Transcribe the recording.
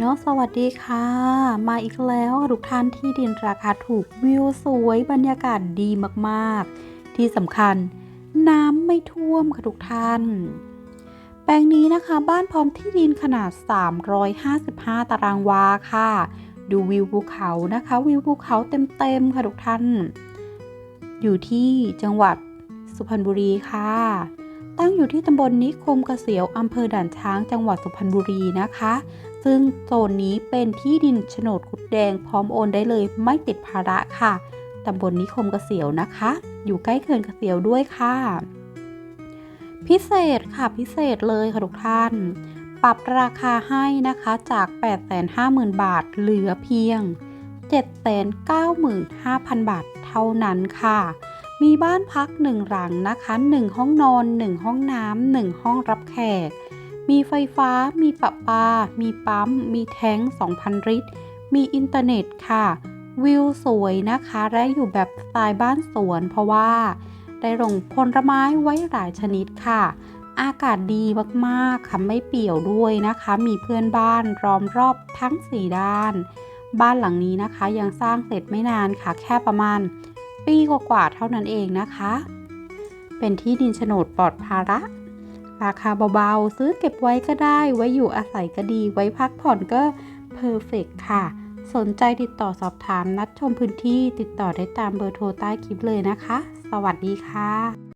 เนาะสวัสดีค่ะ มาอีกแล้วค่ะทุกท่านที่ดินราคาถูกวิวสวยบรรยากาศดีมากๆ ที่สำคัญ น้ำไม่ท่วมค่ะทุกท่าน แปลงนี้นะคะบ้านพร้อมที่ดินขนาด 355 ตารางวาค่ะ ดูวิวภูเขานะคะ วิวภูเขาเต็มๆค่ะทุกท่าน อยู่ที่จังหวัดสุพรรณบุรีค่ะ ตั้งอยู่ที่ตำบลนิคมเกษียวอำเภอด่านช้างจังหวัดสุพรรณบุรีนะคะ ซึ่งโซนนี้เป็นที่ดินโฉนดกุดแดงพร้อมโอนได้เลยไม่ติดภาระค่ะตำบลนิคมเกษียวนะคะ อยู่ใกล้เขื่อนเกษียวด้วยค่ะ พิเศษค่ะพิเศษเลยค่ะทุกท่าน ปรับราคาให้นะคะจาก 850,000 บาทเหลือเพียง 795,000 บาทเท่านั้นค่ะ มีบ้านพักหนึ่งหลังนะคะ1ห้องนอน1ห้องน้ำหนึ่งห้องรับแขก มีไฟฟ้า มีประปา มีปั๊ม มีแท้ง 2,000 ลิตร มีอินเทอร์เน็ตค่ะ วิวสวยนะคะ และอยู่แบบสไตล์บ้านสวนเพราะว่า ได้ลงผลไม้ไว้หลายชนิดค่ะ อากาศดีมากๆค่ะไม่เปี่ยวด้วยนะคะ มีเพื่อนบ้านล้อมรอบทั้ง 4 ด้าน บ้านหลังนี้นะคะยังสร้างเสร็จไม่นานค่ะแค่ประมาณ ปีกว่าๆเท่านั้นเองนะคะ เป็นที่ดินโฉนดปลอดภาระ ราคาเบาๆ ซื้อเก็บไว้ก็ได้ ไว้อยู่อาศัยก็ดี ไว้พักผ่อนก็เพอร์เฟกค่ะ สนใจติดต่อสอบถามนัดชมพื้นที่ติดต่อได้ตามเบอร์โทรใต้คลิปเลยนะคะ สวัสดีค่ะ